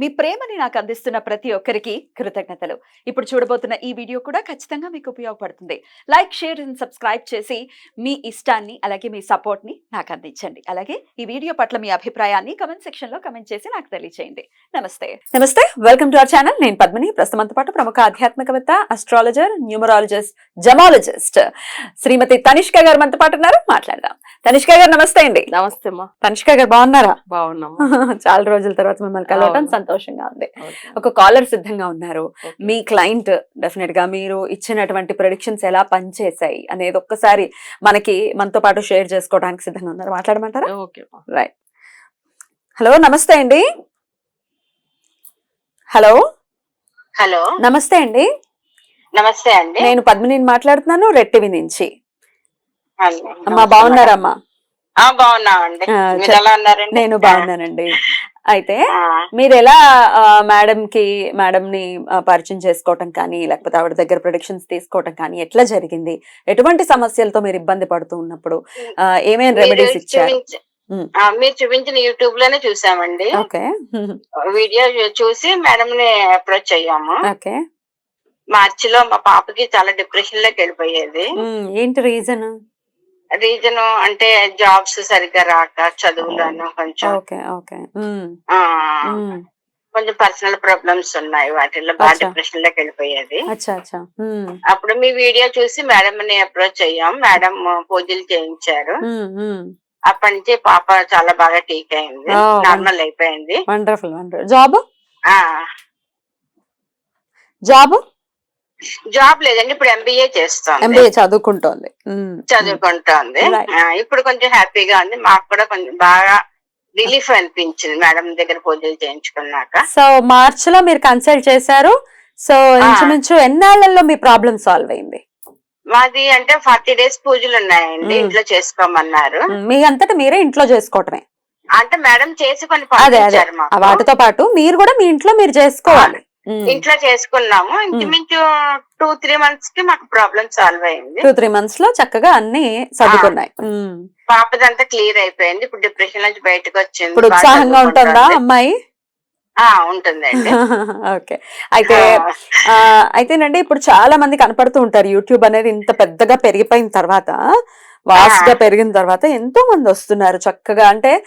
మీ ప్రేమని నాకు అందిస్తున్న ప్రతి ఒక్కరికి కృతజ్ఞతలు. ఇప్పుడు చూడబోతున్న ఈ వీడియో కూడా ఖచ్చితంగా మీకు ఉపయోగపడుతుంది. లైక్ షేర్ అండ్ సబ్స్క్రైబ్ చేసి మీ ఇష్టాన్ని అలాగే మీ సపోర్ట్ని నాకు అందించండి. అలాగే ఈ వీడియో పట్ల మీ అభిప్రాయాన్ని కమెంట్ సెక్షన్లో కమెంట్ చేసి నాకు తెలియజేయండి నమస్తే. నమస్తే. Welcome to our channel. నేను పద్మిని. ప్రస్తుతంతో పాటు ప్రముఖ ఆధ్యాత్మికవేత్త astrologer numerologist gemologist Shrimati Tanishka గారు మనతో పాటు ఉన్నారు. మాట్లాడదాం. తనిష్క గారు నమస్తే అండి. నమస్తే అమ్మా. తనిష్క గారు బాగున్నారా? బాగున్నాము చాలా రోజుల తర్వాత మిమ్మల్ని కలవటం అవును. సంతోషంగా ఉంది. ఒక కాలర్ సిద్ధంగా ఉన్నారు. మీ క్లయింట్ డెఫినెట్గా మీరు ఇచ్చినటువంటి ప్రొడిక్షన్స్ ఎలా పనిచేశాయి అనేది ఒక్కసారి మనకి మనతో పాటు షేర్ చేసుకోవడానికి సిద్ధంగా ఉన్నారు. మాట్లాడమంటారా. రైట్ హలో నమస్తే అండి. హలో హలో నమస్తే అండి. నమస్తే అండి. నేను పద్మిని మాట్లాడుతున్నాను రెట్టివి నుంచి. అమ్మా బాగున్నారమ్మా బాగున్నామండి. నేను బాగున్నానండి. అయితే మీరు ఎలా మేడం కి మేడం ని పరిచయం చేసుకోవటం కానీ లేకపోతే ఆవిడ దగ్గర ప్రొడిక్షన్స్ తీసుకోవటం కానీ ఎట్లా జరిగింది? ఎటువంటి సమస్యలతో మీరు ఇబ్బంది పడుతూ ఉన్నప్పుడు ఆ, ఏమేం మీరు రెమెడీస్ ఇచ్చారు? మీరు చూపించిన యూట్యూబ్లోనే చూసామండి. ఓకే. వీడియో చూసి మేడం ని అప్రోచ్ అయ్యాము మార్చిలో మా పాపకి చాలా డిప్రెషన్లోకి వెళ్ళిపోయేది. ఏంటి రీజన్ రీజన్ అంటే జాబ్స్ సరిగ్గా రాక చదువులను కొంచెం ఓకే ఓకే. కొంచెం పర్సనల్ ప్రాబ్లమ్స్ ఉన్నాయి వాటిల్లో బాగా. డిప్రెషన్లోకి వెళ్ళిపోయేది. అప్పుడు మీ వీడియో చూసి మేడం ని అప్రోచ్ అయ్యాం. మేడం పూజలు చేయించారు. అప్పటి నుంచి పాప చాలా బాగా టీక్ అయింది. నార్మల్ అయిపోయింది. Wonderful wonderful. జాబ్? ఆ. జాబ్? జాబ్ లేదండి ఇప్పుడు ఎంబీఏ చేస్తోంది. ఎంబీఏ చదువుకుంటోంది. చదువుకుంటోంది. ఇప్పుడు కొంచెం హ్యాపీగా ఉంది. మాకు కూడా కొంచెం బాగా రిలీఫ్ అనిపించింది మేడం దగ్గర పూజలు చేయించుకున్నాక. సో మార్చ్లో మీరు కన్సల్ట్ చేశారు. సో ఇంచుమించు ఎన్నాళ్ళలో మీ ప్రాబ్లం సాల్వ్ అయింది? మాది అంటే ఫార్టీ డేస్ పూజలు ఉన్నాయండి. ఇంట్లో చేసుకోమన్నారు. మీ అంతటా మీరే ఇంట్లో చేసుకోవటమే. అంటే మేడం చేసి కొన్ని వాటితో పాటు మీరు కూడా మీ ఇంట్లో మీరు చేసుకోవాలి. ఇంట్లో చేసుకున్నాము. ఇంచుమించు టూ త్రీ మంత్స్కి మాకు ప్రాబ్లం సాల్వ్ అయింది. టూ త్రీ మంత్స్లో చక్కగా అన్ని సర్దుకున్నాయి. పాపదంతా క్లియర్ అయిపోయింది. ఇప్పుడు డిప్రెషన్ నుంచి బయటకు వచ్చింది. ఇప్పుడు ఉత్సాహంగా ఉంటుందా. అమ్మాయి? ఆ ఉంటుందండి. ఓకే. అయితే అయితేనండి ఇప్పుడు చాలా మంది కనపడుతూ ఉంటారు. యూట్యూబ్ అనేది ఇంత పెద్దగా పెరిగిపోయిన తర్వాత వాస్ట్గా పెరిగిన తర్వాత ఎంతో మంది వస్తున్నారు చక్కగా. అంటే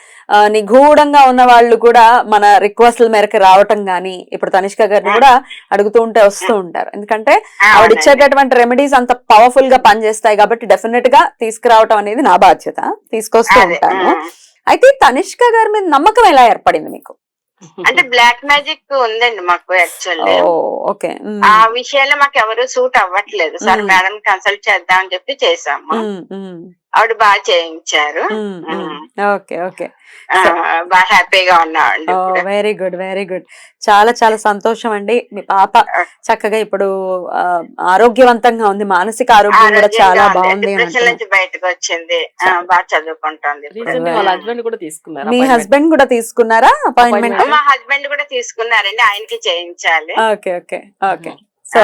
నిగూఢంగా ఉన్న వాళ్ళు కూడా మన రిక్వెస్ట్ల మేరకు రావటం గానీ ఇప్పుడు తనిష్క గారిని కూడా అడుగుతూ ఉంటే వస్తూ ఉంటారు. ఎందుకంటే ఆవిడ. ఇచ్చేటటువంటి రెమెడీస్ అంత పవర్ఫుల్గా పనిచేస్తాయి కాబట్టి డెఫినెట్గా తీసుకురావటం అనేది నా బాధ్యత. తీసుకొస్తూ ఉంటాను. అయితే తనిష్క గారి మీద నమ్మకం ఎలా ఏర్పడింది మీకు? అంటే బ్లాక్ మ్యాజిక్ ఉందండి మాకు యాక్చువల్లీ. ఓకే. ఆ విషయాల్లో మాకు ఎవరు సూట్ అవ్వట్లేదు. సార్. మేడం కన్సల్ట్ చేద్దాం అని చెప్పి చేసాము ఆవిడ బాగా చేయించారు. Okay okay. బాగా హ్యాపీగా ఉన్నామండి ఇప్పుడు. Very good very good. చాలా చాలా సంతోషం అండి మీ పాప చక్కగా ఇప్పుడు ఆరోగ్యవంతంగా ఉంది. మానసిక ఆరోగ్యం కూడా చాలా. బాగుంది బయటకు వచ్చింది. బాగా చదువుకుంటుంది ఇప్పుడు. రీసెంట్ వాళ్ళ హస్బెండ్ కూడా తీసుకున్నారు మీ. హస్బెండ్ కూడా తీసుకున్నారా? అపాయింట్మెంట్. మా హస్బెండ్ కూడా తీసుకున్నారండి. ఆయనకి చేయించాలి. Okay okay okay. సో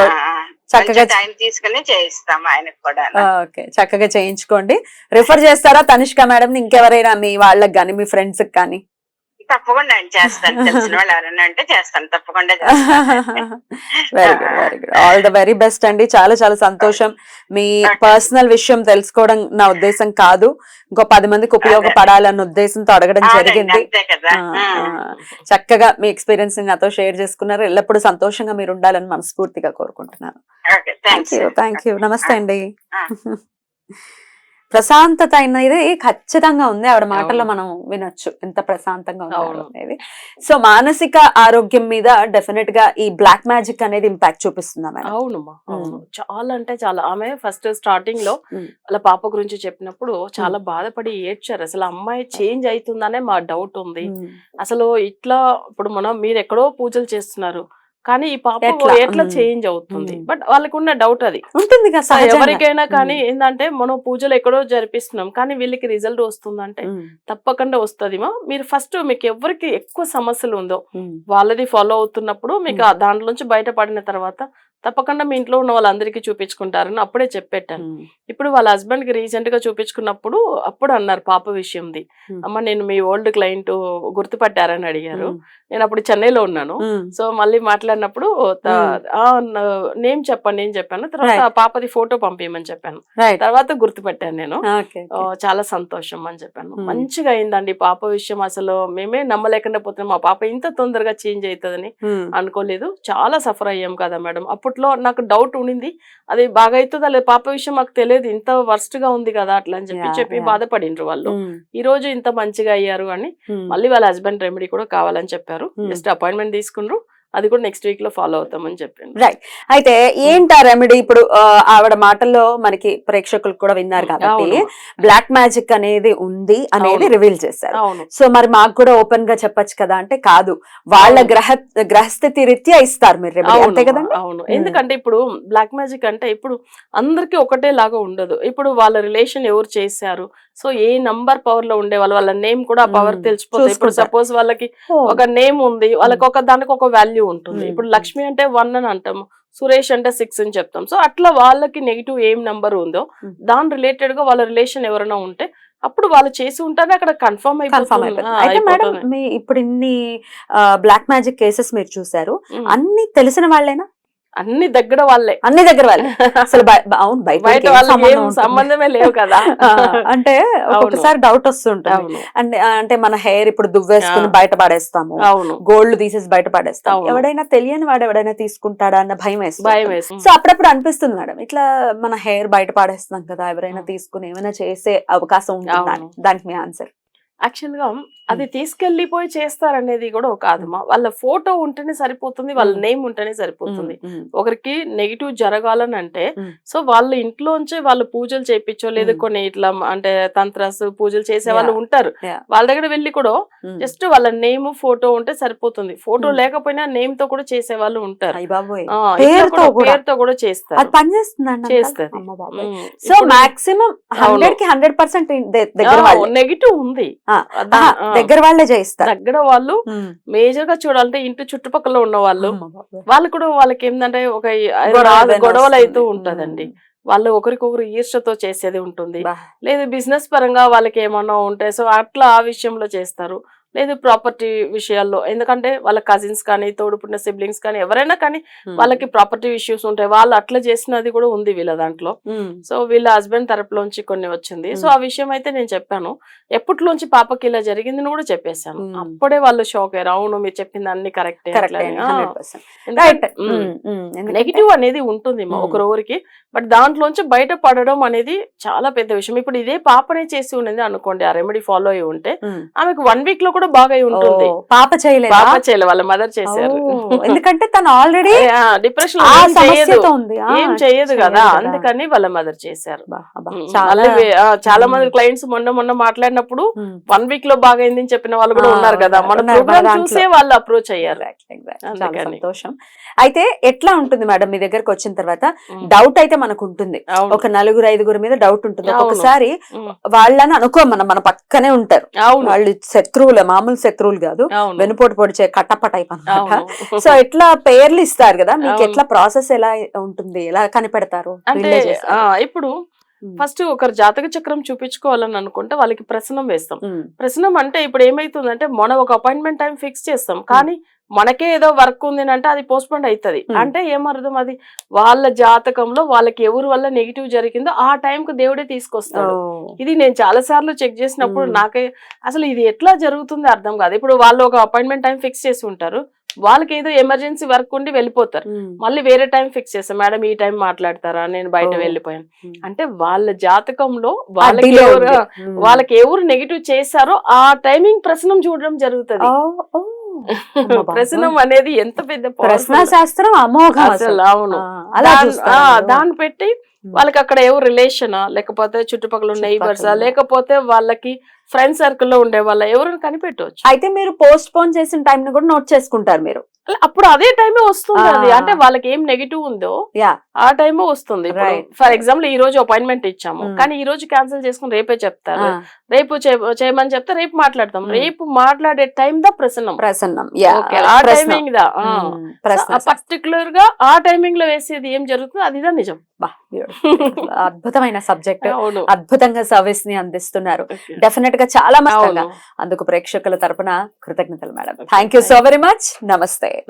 చక్కగా టైం తీసుకుని చేయిస్తాం ఆయనకు కూడా. ఓకే. చక్కగా చేయించుకోండి. రిఫర్ చేస్తారా తనిష్క మేడం ఇంకెవరైనా మీ వాళ్ళకి కానీ మీ ఫ్రెండ్స్కి కానీ తప్పకుండా అండి చేస్తాను. తెలిసిన వాళ్ళు ఎవరైనా అంటే చేస్తాను. తప్పకుండా. Very good very good all the very best అండి. చాలా చాలా సంతోషం. మీ పర్సనల్ విషయం తెలుసుకోవడం నా ఉద్దేశం కాదు. ఇంకో పది మందికి ఉపయోగపడాలన్న ఉద్దేశంతో అడగడం జరిగింది. చక్కగా మీ ఎక్స్పీరియన్స్ని నాతో షేర్ చేసుకున్నారు. ఎల్లప్పుడూ సంతోషంగా మీరు ఉండాలని మనస్ఫూర్తిగా కోరుకుంటున్నాను. థ్యాంక్ యూ థ్యాంక్ యూ నమస్తే అండి. ఆ. ప్రశాంతత అనేది ఖచ్చితంగా ఉంది ఆవిడ మాటల్లో. మనం వినొచ్చు ఎంత ప్రశాంతంగా అవును. అనేది సో మానసిక ఆరోగ్యం మీద డెఫినెట్గా ఈ బ్లాక్ మ్యాజిక్ అనేది ఇంపాక్ట్ చూపిస్తుందా మేడం అవునమ్మా అవును మ్మ్. చాలా అంటే చాలా ఆమె ఫస్ట్ స్టార్టింగ్లో. వాళ్ళ పాప గురించి చెప్పినప్పుడు చాలా బాధపడి ఏడ్చారు అసలు అమ్మాయి చేంజ్ అవుతుందనే మా డౌట్ ఉంది. అసలు ఇట్లా ఇప్పుడు మనం మీరు ఎక్కడో పూజలు చేస్తున్నారు కానీ ఈ పాప ఎట్లా? చేంజ్ అవుతుంది. బట్ వాళ్ళకున్న డౌట్ అది ఉంటుంది కదా. ఎవరికైనా కానీ. ఏంటంటే మనం పూజలు ఎక్కడో జరిపిస్తున్నాం కానీ వీళ్ళకి రిజల్ట్ వస్తుందంటే. తప్పకుండా వస్తుందిమా మీరు ఫస్ట్ మీకు ఎవరికి ఎక్కువ సమస్యలు ఉందో. వాళ్ళది ఫాలో అవుతున్నప్పుడు మీకు ఆ దాంట్లో నుంచి బయటపడిన తర్వాత తప్పకుండా మీ ఇంట్లో ఉన్న వాళ్ళందరికీ చూపించుకుంటారని అప్పుడే చెప్పెట్టాను. ఇప్పుడు వాళ్ళ హస్బెండ్కి రీసెంట్గా చూపించుకున్నప్పుడు అప్పుడు అన్నారు పాప విషయంది. అమ్మ నేను మీ ఓల్డ్ క్లయింట్ గుర్తుపట్టారని అడిగారు. నేను అప్పుడు చెన్నైలో ఉన్నాను. సో మళ్ళీ మాట్లాడినప్పుడు నేమ్ చెప్పండి నేను చెప్పాను. తర్వాత. ఆ పాపది ఫోటో పంపించమని చెప్పాను. తర్వాత గుర్తుపెట్టాను నేను. చాలా సంతోషం అని చెప్పాను. మంచిగా అయిందండి పాప విషయం అసలు. మేమే నమ్మలేకుండా పోతున్నాం. మా పాప ఇంత తొందరగా చేంజ్ అవుతుందని అనుకోలేదు. చాలా సఫర్ అయ్యాం కదా మేడం. అప్పట్లో నాకు డౌట్ ఉండింది. అది బాగా అవుతుందా లేదు పాప విషయం మాకు తెలియదు. ఇంత వర్స్ట్గా ఉంది కదా అట్లా అని చెప్పి చెప్పి. బాధపడిండ్రు వాళ్ళు. ఈ రోజు ఇంత మంచిగా అయ్యారు అని మళ్ళీ వాళ్ళ హస్బెండ్ రెమెడీ కూడా కావాలని చెప్పారు. జస్ట్ అపాయింట్మెంట్ తీసుకున్నారు అది కూడా నెక్స్ట్ వీక్లో ఫాలో అవుతామని చెప్పాను రైట్ అయితే ఏంటి ఆ రెమెడీ ఇప్పుడు ఆవిడ మాటల్లో మనకి ప్రేక్షకులు కూడా విన్నారు కాబట్టి బ్లాక్ మ్యాజిక్ అనేది ఉంది అనేది. రివీల్ చేశారు. సో మరి మాకు కూడా ఓపెన్గా చెప్పొచ్చు కదా? అంటే కాదు. వాళ్ళ. గ్రహ గ్రహస్థితి రీత్యా ఇస్తారు మీరు అంతే కదండి? అవును. ఎందుకంటే ఇప్పుడు బ్లాక్ మ్యాజిక్ అంటే ఇప్పుడు అందరికి ఒకటే లాగా ఉండదు. ఇప్పుడు వాళ్ళ రిలేషన్ ఎవరు చేశారు? సో ఏ నంబర్ పవర్లో ఉండే వాళ్ళు వాళ్ళ నేమ్ కూడా పవర్. తెలిసిపోతుంది ఇప్పుడు. సపోజ్ వాళ్ళకి ఒక నేమ్ ఉంది వాళ్ళకి ఒక దానికి ఒక వాల్యూ ఉంటుంది. ఇప్పుడు లక్ష్మి అంటే వన్ అని అంటాము సురేష్ అంటే సిక్స్ అని చెప్తాం. సో అట్లా వాళ్ళకి నెగిటివ్ ఏం నంబర్ ఉందో. దాని రిలేటెడ్గా వాళ్ళ రిలేషన్ ఎవరైనా ఉంటే అప్పుడు వాళ్ళు చేసి ఉంటారు అక్కడ కన్ఫర్మ్ కన్ఫర్మ్ అయితే మేడం మీ ఇప్పుడు ఇన్ని బ్లాక్ మ్యాజిక్ కేసెస్ మీరు చూసారు అన్ని తెలిసిన వాళ్ళేనా? అన్ని దగ్గర వాళ్ళే. అన్ని దగ్గర వాళ్ళే. అసలు అవును బయట? సంబంధమే లేవు కదా. అంటే ఒక్కొక్కసారి డౌట్ వస్తుంటుంది. అంటే అంటే మన హెయిర్ ఇప్పుడు దువ్వేసుకుని. బయట పడేస్తాము. అవును. గోల్డ్ తీసేసి బయట పడేస్తాం అవును. ఎవడైనా తెలియని వాడు ఎవడైనా తీసుకుంటాడా అన్న భయం వేస్తుంది. సో అప్పుడప్పుడు అనిపిస్తుంది మేడం ఇట్లా మన హెయిర్ బయట పడేస్తున్నాం కదా ఎవరైనా. తీసుకుని ఏమైనా చేసే అవకాశం ఉంటుందా. దానికి మీ ఆన్సర్ యాక్చువల్గా అది తీసుకెళ్ళిపోయి చేస్తారనేది కూడా ఒక కాదమ్మా వాళ్ళ ఫోటో ఉంటేనే సరిపోతుంది వాళ్ళ. నేమ్ ఉంటేనే సరిపోతుంది. ఒకరికి నెగిటివ్ జరగాలని అంటే సో వాళ్ళ ఇంట్లోంచే వాళ్ళు పూజలు చేయించో లేదా. కొన్ని ఇట్లా అంటే తంత్రాస్ పూజలు చేసే వాళ్ళు. ఉంటారు. వాళ్ళ దగ్గర వెళ్ళి కూడా జస్ట్ వాళ్ళ నేమ్ ఫోటో ఉంటే సరిపోతుంది. ఫోటో. లేకపోయినా నేమ్తో కూడా చేసే వాళ్ళు ఉంటారు. పేరుతో కూడా? చేస్తారు. మ్మ్. సో మాక్సిమం హండ్రెడ్కి హండ్రెడ్ పర్సెంట్ నెగిటివ్ ఉంది. దగ్గర వాళ్ళే చేయిస్తారు దగ్గర వాళ్ళు. మేజర్గా చూడాలంటే ఇంటి చుట్టుపక్కల ఉన్న వాళ్ళు. వాళ్ళు కూడా వాళ్ళకి ఏంటంటే ఒక గొడవలు. అవుతూ ఉంటదండి వాళ్ళు ఒకరికొకరు ఈర్షతో చేసేది ఉంటుంది. లేదు బిజినెస్ పరంగా వాళ్ళకి ఏమన్నా ఉంటే సో అట్లా ఆ విషయంలో చేస్తారు లేదు ప్రాపర్టీ విషయాల్లో. ఎందుకంటే వాళ్ళ కజిన్స్ కానీ తోడుపుట్టిన సిబ్లింగ్స్ కానీ ఎవరైనా కానీ మ్మ్. వాళ్ళకి ప్రాపర్టీ ఇష్యూస్ ఉంటాయి. వాళ్ళు అట్లా చేసినది కూడా ఉంది వీళ్ళ దాంట్లో. మ్మ్. సో వీళ్ళ హస్బెండ్ తరపులోంచి కొన్ని వచ్చింది. సో మ్మ్. ఆ విషయం అయితే నేను చెప్పాను. ఎప్పటిలోంచి పాపకి ఇలా జరిగిందని కూడా చెప్పేశాను. అప్పుడే వాళ్ళు షాక్ అయ్యారు. అవును మీరు చెప్పింది అన్ని కరెక్ట్ నెగిటివ్ అనేది ఉంటుంది. ఒకరొకరికి బట్ దాంట్లోంచి బయట పడడం అనేది చాలా పెద్ద విషయం. ఇప్పుడు ఇదే పాపనే చేసి ఉన్నది అనుకోండి ఆ రెమెడీ ఫాలో అయి ఉంటే ఆమెకు వన్ వీక్లో కూడా బాగా ఉంటుంది. పాప చేయలేదా? పాప చేయలే వాళ్ళ మదర్ చేశారు. ఎందుకంటే తను ఆల్రెడీ డిప్రెషన్ ఏం చేయదు. కదా. అందుకని వాళ్ళ మదర్ చేశారు. చాలా మంది. క్లయింట్స్ మొన్న మొన్న మాట్లాడినప్పుడు. వన్ వీక్లో బాగా అయింది అని చెప్పిన వాళ్ళు కూడా ఉన్నారు కదా. మన ప్రోగ్రామ్. చూసే వాళ్ళు అప్రోచ్ అయ్యారు. సంతోషం. అయితే ఎట్లా ఉంటుంది మేడం మీ దగ్గరకు వచ్చిన తర్వాత? డౌట్ అయితే మనకు ఉంటుంది. ఒక నలుగురు ఐదుగురు మీద డౌట్ ఉంటుంది. ఉమ్, వాళ్ళని అనుకో మన మన పక్కనే ఉంటారు. అవును. వాళ్ళు శత్రువులు మామూలు శత్రువులు కాదు వెనుపోటు పొడిచే కట్టప్ప టైప్ అన్నమాట. అవును. సో ఎట్లా పేర్లు ఇస్తారు కదా మీకు. ఎట్లా ప్రాసెస్ ఎలా ఉంటుంది ఎలా కనిపెడతారు అంటే ఇప్పుడు. ఫస్ట్ ఒకరు జాతక చక్రం చూపించుకోవాలని అనుకుంటే వాళ్ళకి ప్రసనం వేస్తాం. ప్రసనం అంటే ఇప్పుడు ఏమైతుందంటే మనం ఒక అపాయింట్మెంట్ టైం ఫిక్స్ చేస్తాం. కానీ మనకే ఏదో వర్క్ ఉంది అంటే అది పోస్ట్పోన్ అవుతుంది. అంటే ఏమర్థం అది వాళ్ళ జాతకంలో వాళ్ళకి ఎవరి వల్ల నెగిటివ్ జరిగిందో ఆ time కు దేవుడే తీసుకొస్తాడు. ఇది నేను చాలా సార్లు చెక్ చేసినప్పుడు. నాకే అసలు ఇది ఎట్లా జరుగుతుంది అర్థం కాదు ఇప్పుడు వాళ్ళు ఒక అపాయింట్మెంట్ టైం ఫిక్స్ చేసి ఉంటారు వాళ్ళకి ఏదో ఎమర్జెన్సీ వర్క్ ఉండి వెళ్ళిపోతారు. మళ్ళీ వేరే టైం ఫిక్స్ చేస్తాం మేడం ఈ టైం మాట్లాడతారా నేను బయట. వెళ్ళిపోయాను. అంటే వాళ్ళ జాతకంలో వాళ్ళకి ఎవరు. వాళ్ళకి ఎవరు నెగిటివ్ చేశారో ఆ టైమింగ్ ప్రశ్నం చూడడం జరుగుతుంది. ప్రశ్నం అనేది ఎంత పెద్ద ప్రశ్న. శాస్త్రం అమోఘం అసలు. అవును. అలా? దాన్ని పెట్టి వాళ్ళకి అక్కడ ఎవరు రిలేషనా లేకపోతే చుట్టుపక్కల నైబర్సా చుట్టుపక్కల. లేకపోతే వాళ్ళకి ఫ్రెండ్ సర్కిల్లో ఉండే వాళ్ళ ఎవరిని కనిపెట్టవచ్చు? అయితే మీరు పోస్ట్ పోన్ చేసిన టైం ని కూడా నోట్ చేసుకుంటారు మీరు. అప్పుడు అదే టైమే వస్తుంది. అది అంటే వాళ్ళకి ఏం నెగిటివ్ ఉందో యా. ఆ టైమే వస్తుంది. ఫర్ ఎగ్జాంపుల్ ఈ రోజు అపాయింట్మెంట్ ఇచ్చాము. Mm. కానీ ఈ రోజు క్యాన్సిల్ చేసుకుని రేపే చెప్తారు. రేపు చేయమని చెప్తే రేపు మాట్లాడతాం. Mm. రేపు మాట్లాడే టైం దా ప్రసన్నం. ప్రసన్నం. ఆ టైమింగ్ దా. ప్రశ్న పర్టికులర్గా ఆ టైమింగ్లో వేసేది ఏం జరుగుతుందో అదిదా నిజం. బా, beautiful. అద్భుతమైన సబ్జెక్ట్ అద్భుతంగా సర్వీస్ని అందిస్తున్నారు. డెఫినెట్గా చాలా మంది అందుకు ప్రేక్షకుల తరపున కృతజ్ఞతలు madam thank you so very much నమస్తే నమస్తే